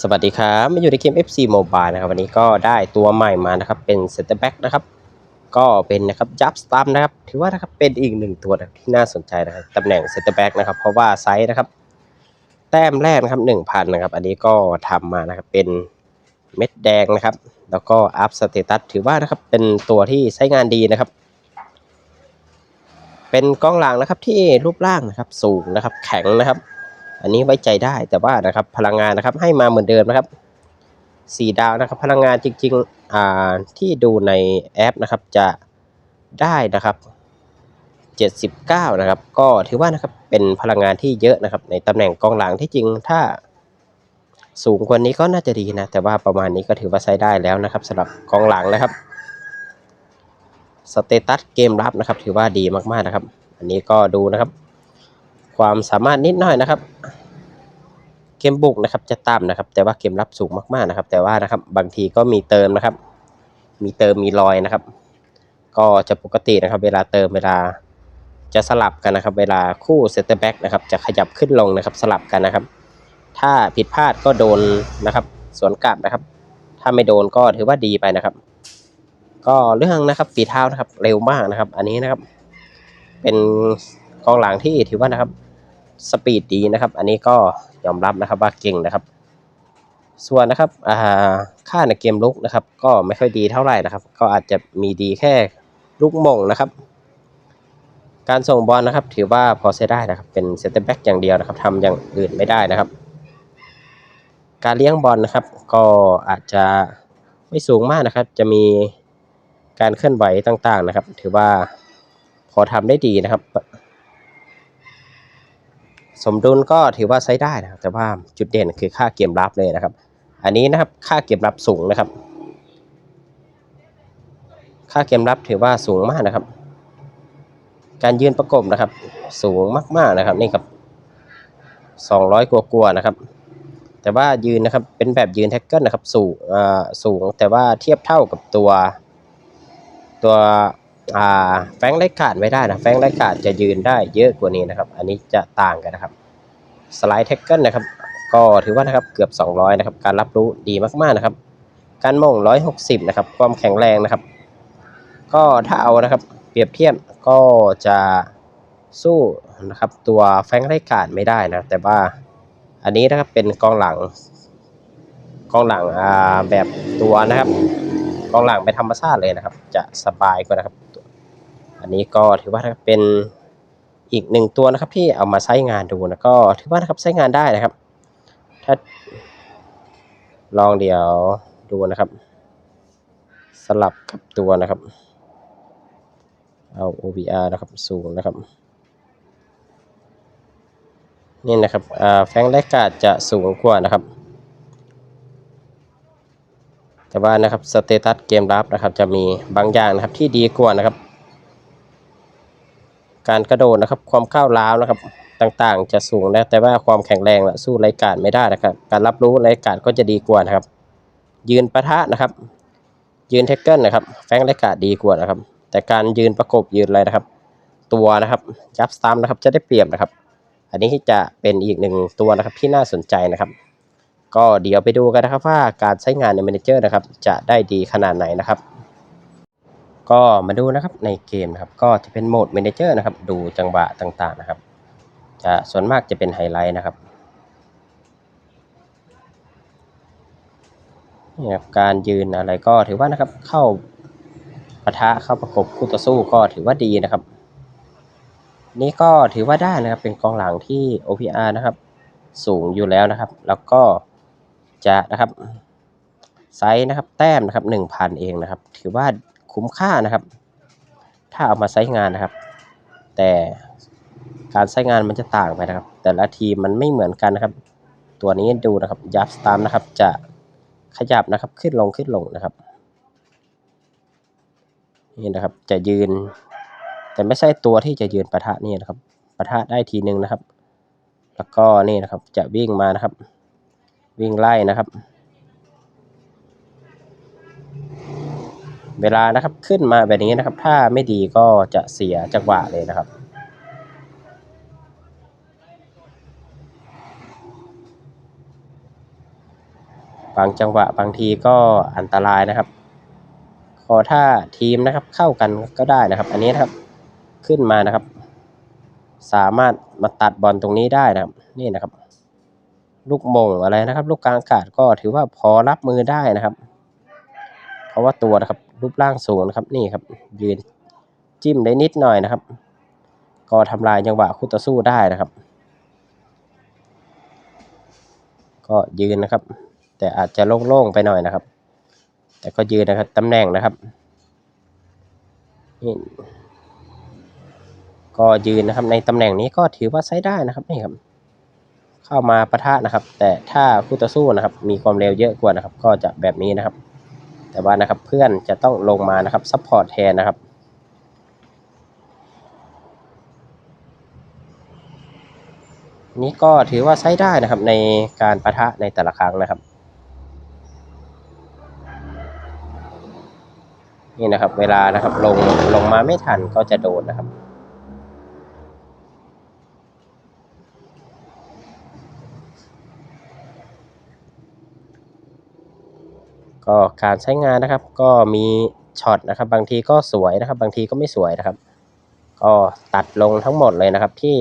สวัสดีครับมาอยู่ในเกม FC Mobile นะครับ วันนี้ก็ได้ตัวใหม่มานะครับ เป็น Center Back นะครับ ก็เป็นนะครับจับสตัมนะครับ ถือว่านะครับเป็นอีกหนึ่งตัวนะที่น่าสนใจนะครับตำแหน่ง Center Back นะครับ เพราะว่าไซส์นะครับ แต้มแรกนะครับ1,000นะครับ อันนี้ก็ทำมานะครับ เป็นเม็ดแดงนะครับ แล้วก็อัพสเตตัสถือว่านะครับเป็นตัวที่ใช้งานดีนะครับ เป็นกล้องหลังนะครับที่รูปร่างนะครับ สูงนะครับ แข็งนะครับ อันนี้ไว้ใจได้แต่ว่านะครับพลังงานนะครับให้มาเหมือนเดิมนะครับสี่ดาวนะครับ พลังงานจริงๆอ่าที่ดูในแอปนะครับจะได้นะครับ 79 นะครับ ก็ถือว่านะครับเป็นพลังงานที่เยอะนะครับ ในตำแหน่งกองหลังที่จริงถ้าสูงกว่านี้ก็น่าจะดีนะ แต่ว่าประมาณนี้ก็ถือว่าใช้ได้แล้วนะครับสำหรับกองหลังนะครับสเตตัสเกมรับนะครับ ถือว่าดีมากๆนะครับ อันนี้ก็ดูนะครับ ความสามารถนิดหน่อยนะครับ เกมบุกนะครับจะต่ำนะครับ แต่ว่าเกมรับสูงมากๆนะครับ แต่ว่านะครับบางทีก็มีเติมนะครับ มีเติมมีรอยนะครับ ก็จะปกตินะครับ เวลาเติมเวลาจะสลับกันนะครับ เวลาคู่เซตเตอร์แบ็กนะครับจะขยับขึ้นลงนะครับสลับกันนะครับ ถ้าผิดพลาดก็โดนนะครับสวนกลับนะครับ ถ้าไม่โดนก็ถือว่าดีไปนะครับ ก็เรื่องนะครับฝีเท้านะครับเร็วมากนะครับ อันนี้นะครับ เป็นกองหลังที่ถือว่านะครับ สปีดดีนะครับ อันนี้ก็ยอมรับนะครับว่าเก่งนะครับ ส่วนนะครับอ่าค่าในเกมลุกนะครับ ก็ไม่ค่อยดีเท่าไหร่นะครับ ก็อาจจะมีดีแค่ลูกมงนะครับ การส่งบอลนะครับ ถือว่าพอใช้ได้นะครับ เป็นเซนเตอร์แบ็กอย่างเดียวนะครับทำอย่างอื่นไม่ได้นะครับ การเลี้ยงบอลนะครับ ก็อาจจะไม่สูงมากนะครับ จะมีการเคลื่อนไหวต่างๆนะครับ ถือว่าพอทำได้ดีนะครับ สมดุลก็ถือว่าใช้ได้นะครับ แต่ว่าจุดเด่นคือค่าเกมรับเลยนะครับ อันนี้นะครับค่าเกมรับสูงนะครับ ค่าเกมรับถือว่าสูงมากนะครับ การยืนประกบนะครับ สูงมากๆนะครับนี่ครับ200 กว่ากว่าๆนะครับ แต่ว่ายืนนะครับเป็นแบบยืนแท็กเกิลนะครับสูงสูงแต่ว่าเทียบเท่ากับตัวตัว อ่าแฟงไรขาดไม่ได้นะแฟงไรขาดจะยืนได้เยอะกว่านี้นะครับ อันนี้จะต่างกันนะครับสไลด์แท็กเกิลนะครับ ก็ถือว่านะครับเกือบ 200 นะครับ การรับรู้ดีมากๆนะครับ การมง160 นะครับ ความแข็งแรงนะครับ ก็ถ้าเอานะครับ เปรียบเทียบก็จะสู้นะครับ ตัวแฟงไรขาดไม่ได้นะ แต่ว่าอันนี้นะครับเป็นกองหลังกองหลังอ่าแบบตัวนะครับกองหลังเป็นธรรมชาติเลยนะครับ จะสบายกว่านะครับ อันนี้ก็ถือว่าเป็นอีกหนึ่งตัวนะครับที่เอามาใช้งานดูนะก็ถือว่านะครับใช้งานได้นะครับ ถ้าลองเดี๋ยวดูนะครับ สลับกับตัวนะครับ เอา OBR นะครับสูงนะครับ นี่นะครับแฟงแรกกาดจะสูงกว่านะครับ แต่ว่านะครับสเตตัสเกมรับนะครับ จะมีบางอย่างนะครับที่ดีกว่านะครับ การกระโดดนะครับ ความก้าวร้าวนะครับต่างๆ จะสูงนะแต่ว่าความแข็งแรงนะสู้ไรกาดไม่ได้นะครับ การรับรู้ไรกาดก็จะดีกว่านะครับ ยืนปะทะนะครับ ยืนแท็กเกิลนะครับแฟงไรกาดดีกว่านะครับ แต่การยืนประกบยืนอะไรนะครับ ตัวนะครับยับสตามนะครับจะได้เปรียบนะครับ อันนี้จะเป็นอีกหนึ่งตัวนะครับที่น่าสนใจนะครับ ก็เดี๋ยวไปดูกันนะครับว่าการใช้งานใน Manager นะครับ จะได้ดีขนาดไหนนะครับ ก็มาดูนะครับในเกมนะครับ ก็จะเป็นโหมด Manager นะครับ ดูจังหวะต่างๆนะครับ จะส่วนมากจะเป็นไฮไลท์นะครับนี่ครับการยืนอะไรก็ถือว่านะครับเข้าปะทะเข้าประกบคู่ต่อสู้ก็ถือว่าดีนะครับ นี่ก็ถือว่าได้นะครับเป็นกองหลังที่ OPR นะครับ สูงอยู่แล้วนะครับ แล้วก็จะนะครับไซส์นะครับแต้มนะครับหนึ่งพันเองนะครับ ถือว่า คุ้มค่านะครับ ถ้าเอามาใช้งานนะครับ แต่การใช้งานมันจะต่างไปนะครับ แต่ละทีมันไม่เหมือนกันนะครับ ตัวนี้ดูนะครับยับสตาร์นะครับ จะขยับนะครับขึ้นลงขึ้นลงนะครับนี่นะครับจะยืน แต่ไม่ใช่ตัวที่จะยืนประทะนี่นะครับประทะได้ทีหนึ่งนะครับ แล้วก็นี่นะครับจะวิ่งมานะครับ วิ่งไล่นะครับ เวลานะครับขึ้นมาแบบนี้นะครับ ถ้าไม่ดีก็จะเสียจังหวะเลยนะครับ บางจังหวะบางทีก็อันตรายนะครับ ขอถ้าทีมนะครับเข้ากันก็ได้นะครับ อันนี้นะครับขึ้นมานะครับ สามารถมาตัดบอลตรงนี้ได้นะครับ นี่นะครับ ลูกมงอะไรนะครับ ลูกกลางอากาศก็ถือว่าพอรับมือได้นะครับ เพราะว่าตัวนะครับ รูปร่างสูงนะครับนี่ครับ ยืนจิ้มได้นิดหน่อยนะครับ ก็ทำลายจังหวะคู่ต่อสู้ได้นะครับ ก็ยืนนะครับ แต่อาจจะโล่งๆไปหน่อยนะครับ แต่ก็ยืนนะครับตำแหน่งนะครับนี่ก็ยืนนะครับในตำแหน่งนี้ก็ถือว่าใช้ได้นะครับนี่ครับเข้ามาปะทะนะครับ แต่ถ้าคู่ต่อสู้นะครับ มีความเร็วเยอะกว่านะครับ ก็จะแบบนี้นะครับ แต่ว่านะครับเพื่อนจะต้องลงมานะครับซัพพอร์ตแทนนะครับนี้ก็ถือว่าใช้ได้นะครับในการปะทะในแต่ละครั้งนะครับ นี่นะครับเวลานะครับลงลงมาไม่ทันก็จะโดนนะครับ ก็การใช้งานนะครับ ก็มีช็อตนะครับ บางทีก็สวยนะครับ บางทีก็ไม่สวยนะครับ ก็ตัดลงทั้งหมดเลยนะครับที่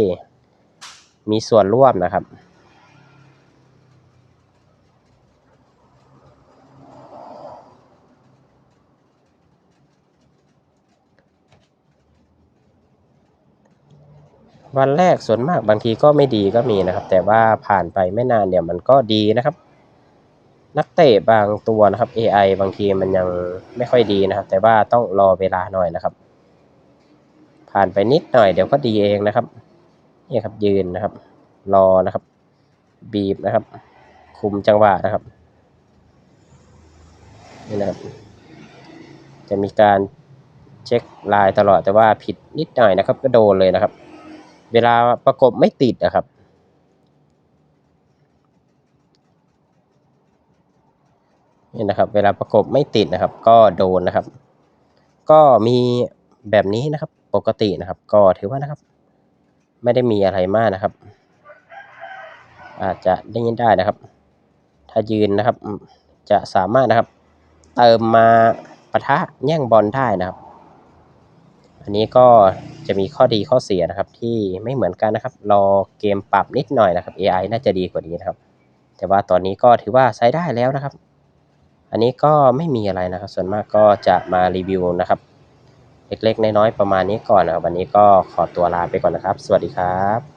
มีส่วนร่วมนะครับวันแรกส่วนมากบางทีก็ไม่ดีก็มีนะครับ แต่ว่าผ่านไปไม่นานเนี่ยมันก็ดีนะครับ นักเตะบางตัวนะครับ AI บางทีมันยังไม่ค่อยดีนะครับ แต่ว่าต้องรอเวลาหน่อยนะครับ ผ่านไปนิดหน่อยเดี๋ยวก็ดีเองนะครับนี่ครับยืนนะครับ รอนะครับ บีบนะครับ คุมจังหวะนะครับนี่นะครับ จะมีการเช็คลายตลอดแต่ว่าผิดนิดหน่อยนะครับ ก็โดนเลยนะครับ เวลาประกบไม่ติดนะครับ นี่นะครับ เวลาประกบไม่ติดนะครับ ก็โดนนะครับ ก็มีแบบนี้นะครับ ปกตินะครับ ก็ถือว่านะครับ ไม่ได้มีอะไรมากนะครับ อาจจะได้ยินได้นะครับ ถ้ายืนนะครับ จะสามารถนะครับ เติมมาปะทะแย่งบอลได้นะครับ อันนี้ก็จะมีข้อดีข้อเสียนะครับ ที่ไม่เหมือนกันนะครับ รอเกมปรับนิดหน่อยนะครับ AI น่าจะดีกว่านี้นะครับ แต่ว่าตอนนี้ก็ถือว่าใช้ได้แล้วนะครับ อันนี้ก็ไม่มีอะไรนะครับ ส่วนมากก็จะมารีวิวนะครับ เล็กๆ น้อยๆ ประมาณนี้ก่อนนะวันนี้ก็ขอตัวลาไปก่อนนะครับ สวัสดีครับ